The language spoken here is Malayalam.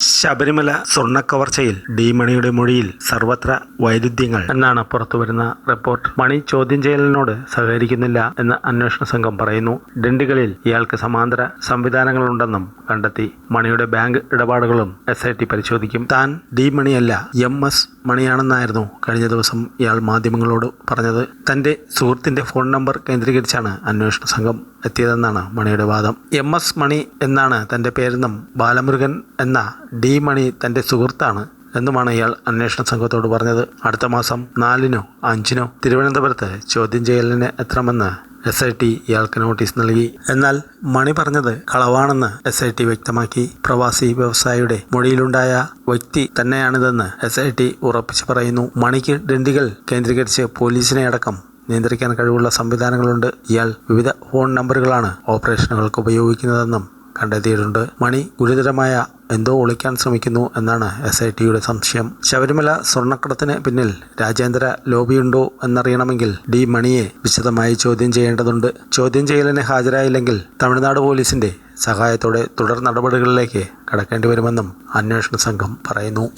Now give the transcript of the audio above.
ശബരിമല സ്വർണക്കവർച്ചയിൽ ഡി മണിയുടെ മൊഴിയിൽ സർവത്ര വൈരുദ്ധ്യങ്ങൾ എന്നാണ് പുറത്തുവരുന്ന റിപ്പോർട്ട്. മണി ചോദ്യം ചെയ്യലിനോട് സഹകരിക്കുന്നില്ല എന്ന് അന്വേഷണ സംഘം പറയുന്നു. ഡണ്ടികളിൽ ഇയാൾക്ക് സമാന്തര സംവിധാനങ്ങളുണ്ടെന്നും കണ്ടെത്തി. മണിയുടെ ബാങ്ക് ഇടപാടുകളും എസ് ഐ ടി പരിശോധിക്കും. താൻ ഡി മണിയല്ല എം എസ് മണിയാണെന്നായിരുന്നു കഴിഞ്ഞ ദിവസം ഇയാൾ മാധ്യമങ്ങളോട് പറഞ്ഞത്. തന്റെ സുഹൃത്തിന്റെ ഫോൺ നമ്പർ കേന്ദ്രീകരിച്ചാണ് അന്വേഷണ സംഘം എത്തിയതെന്നാണ് മണിയുടെ വാദം. എം എസ് മണി എന്നാണ് തന്റെ പേരെന്നും ബാലമുരുകൻ എന്ന ഡി മണി തന്റെ സുഹൃത്താണ് എന്നുമാണ് ഇയാൾ അന്വേഷണ സംഘത്തോട് പറഞ്ഞത്. അടുത്ത മാസം നാലിനോ അഞ്ചിനോ തിരുവനന്തപുരത്ത് ചോദ്യം ചെയ്യലിന് എത്തണമെന്ന് എസ് ഐ ടി ഇയാൾക്ക് നോട്ടീസ് നൽകി. എന്നാൽ മണി പറഞ്ഞത് കളവാണെന്ന് എസ് ഐ ടി വ്യക്തമാക്കി. പ്രവാസി വ്യവസായിയുടെ മൊഴിയിലുണ്ടായ വ്യക്തി തന്നെയാണിതെന്ന് എസ് ഐ ടി ഉറപ്പിച്ചു പറയുന്നു. മണിക്ക് ഡണ്ടികൾ കേന്ദ്രീകരിച്ച് പോലീസിനെ അടക്കം നിയന്ത്രിക്കാൻ കഴിവുള്ള സംവിധാനങ്ങളുണ്ട്. ഇയാൾ വിവിധ ഫോൺ നമ്പറുകളാണ് ഓപ്പറേഷനുകൾക്ക് ഉപയോഗിക്കുന്നതെന്നും കണ്ടെത്തിയിട്ടുണ്ട്. മണി ഗുരുതരമായ എന്തോ ഒളിക്കാൻ ശ്രമിക്കുന്നു എന്നാണ് എസ് ഐ ടിയുടെ സംശയം. ശബരിമല സ്വർണക്കടത്തിന് പിന്നിൽ രാജ്യാന്തര ലോബിയുണ്ടോ എന്നറിയണമെങ്കിൽ ഡി മണിയെ വിശദമായി ചോദ്യം ചെയ്യേണ്ടതുണ്ട്. ചോദ്യം ചെയ്യലിന് ഹാജരായില്ലെങ്കിൽ തമിഴ്നാട് പോലീസിന്റെ സഹായത്തോടെ തുടർ നടപടികളിലേക്ക് കടക്കേണ്ടി വരുമെന്നും അന്വേഷണ സംഘം പറയുന്നു.